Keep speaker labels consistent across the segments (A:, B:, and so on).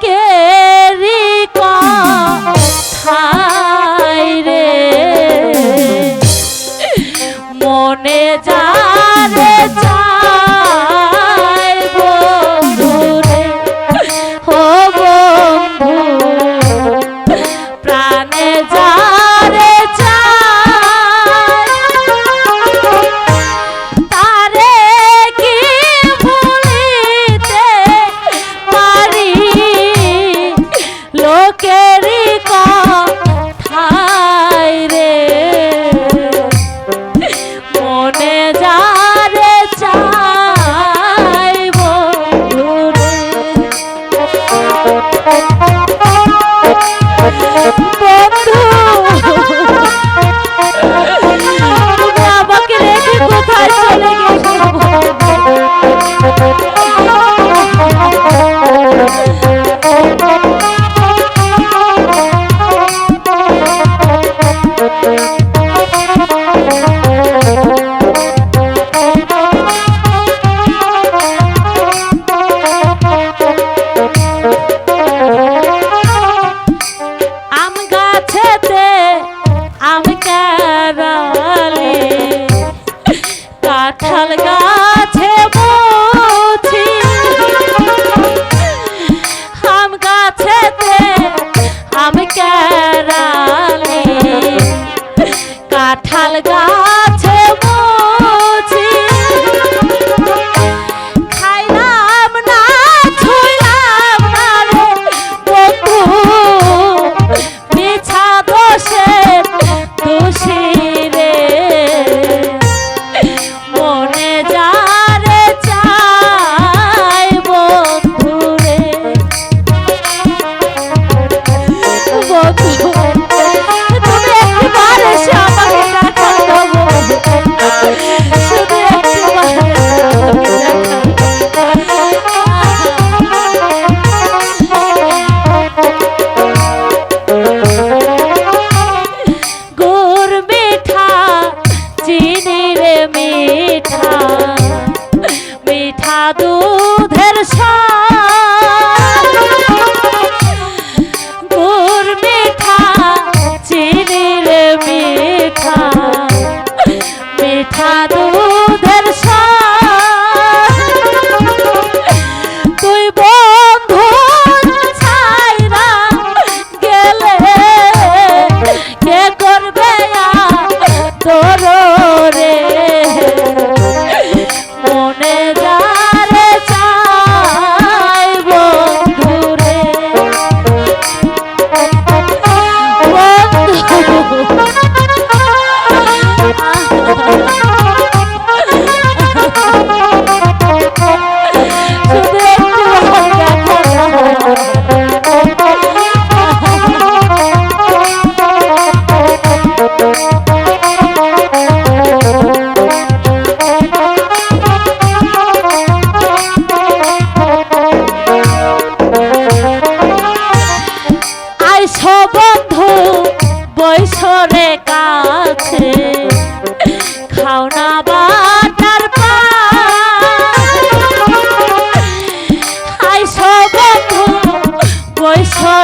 A: que okay. তো ছ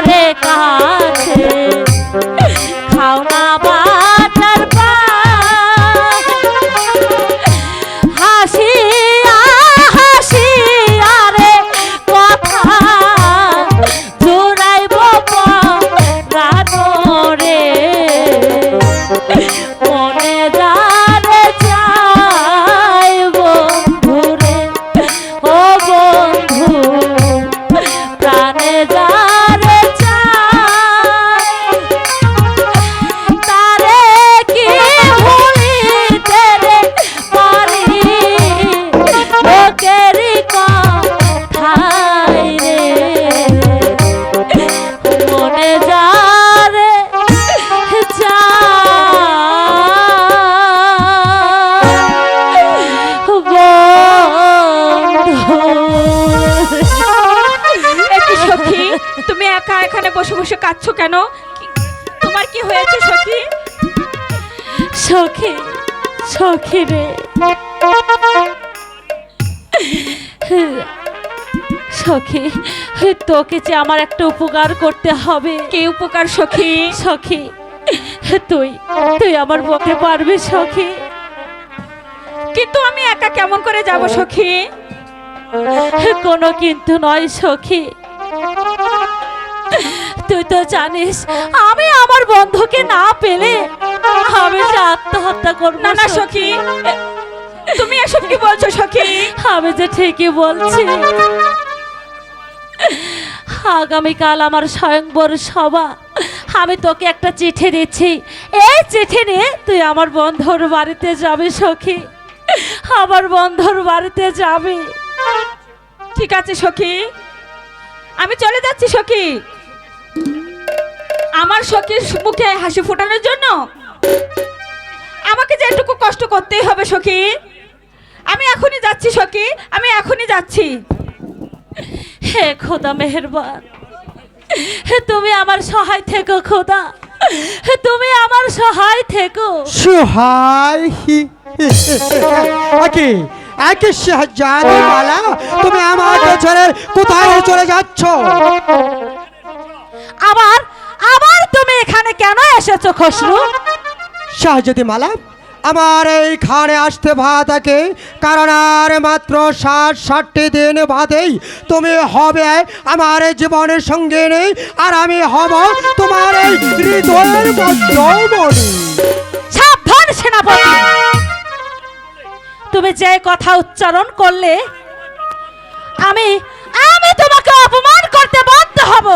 A: কেন? কি- তোমার কি হয়েছে সখী?
B: সখী সখী রে। সখী তোকে যে আমার একটা উপকার করতে হবে।
A: কে উপকার সখী?
B: সখী তুই তুই আমার বকে পারবি সখী।
A: কিন্তু আমি একা কেমন করে যাব সখী?
B: কোনো কিন্তু নয় সখী। তুই তো জানিস আমি আমার বন্ধুকে না পেলে আমি যে আত্মহত্যা করব
A: না না সখী। তুমি এসব কি বলছো সখী?
B: আমি যে ঠিকই বলছি। আগামীকাল আমার স্বয়ংবর সভা। আমি তোকে একটা চিঠি দিচ্ছি। এই চিঠি নিয়ে তুই আমার বন্ধুর বাড়িতে যাবি সখী। আমার বন্ধুর বাড়িতে যাবি।
A: ঠিক আছে সখী। আমি চলে যাচ্ছি সখী। আমার সখীর মুখে হাসি ফোটানোর জন্য? আমাকে যে একটুকু কষ্ট করতেই হবে সখী। আমি এখনই যাচ্ছি সখী আমি এখনই যাচ্ছি।
B: হে খোদা মেহেরবান। হে তুমি আমার সহায় থেকো খোদা। হে তুমি আমার সহায় থেকো।
C: সুহাই একে একে শাহজাদি মালা তুমি আমাকে ছেড়ে কোথায় চলে যাচ্ছ?
B: আবার আবার তুমি এখানে কেন এসেছ খসরু?
C: শাহজাদি মালা আমার এইখানে আসতে ভাতাকে কারণ আর মাত্র ষাট ষাটটি দিন বাদেই তুমি হবে আমার জীবনের সঙ্গে নেই আর আমি হব তোমার এই হৃদয়ের মধ্যমণি।
B: সাবধান সেনাপতি। তুমি যে কথা উচ্চারণ করলে আমি আমি তোমাকে অপমান করতে বাধ্য হব।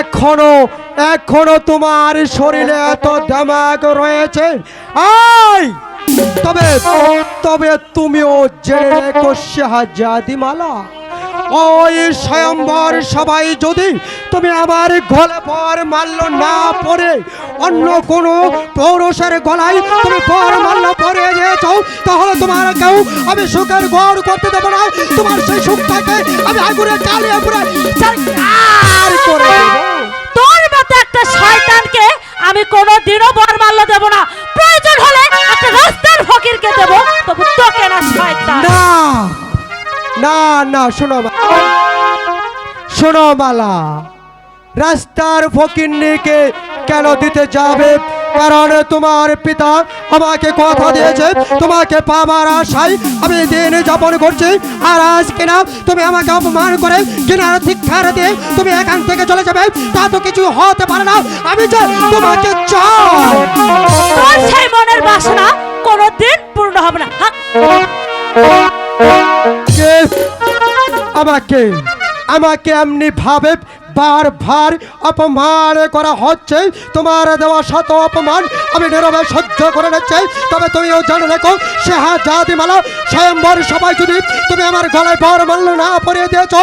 C: এখনও এখনও তোমার শরীরে এত দামাগ রয়েছে। আই তবে তবে তুমিও জেনে রেখো শাহজাদি মালা ওই স্বয়ম্বর সবাই যদি তুমি আমার গলে পর মাল্য না পরে অন্য কোনো পৌরসের গলায় তুমি পর মাল্য পরে গিয়েছ তাহলে তোমার কেউ আমি সুখের গড় করতে দেবো না। তোমার সেই সুখটাকে আমি আগুনে চালিয়ে পুরে আর করে
B: তোর মতো একটা শয়তানকে আমি কোনোদিনও বর মাল্য দেবো না। প্রয়োজন হলে একটা রাস্তার ফকিরকে দেবো তবু তোকে
C: না শয়তান। না না না শোনো শোনো বালা রাস্তার ফকিরনিকে কেন দিতে যাবে? কারণ তোমার পিতা আমাকে কথা দিয়েছে তোমাকে পাবার আশায় আমি দিন যাপন করছি। আর আজ কিনা তুমি আমাকে অপমান করে কিনার ধিক্ষার দিয়ে তুমি এখান থেকে চলে যাবে তা তো কিছু হতে পারে না। আমি যে তোমাকে চাই।
B: মনের বাসনা কোনোদিন পূর্ণ হবে না।
C: আমাকে? আমাকে এমনি ভাবে বারবার অপমান করা হচ্ছে। তোমার দেওয়া শত অপমান আমি নীরবে সহ্য করে নিচ্ছি। তবে তুমিও জানে রেখো সে হাজাদি মালা স্বয়ম্বর সবাই যদি তুমি আমার গলায় বর মাল্য না পরিয়ে দিয়েছ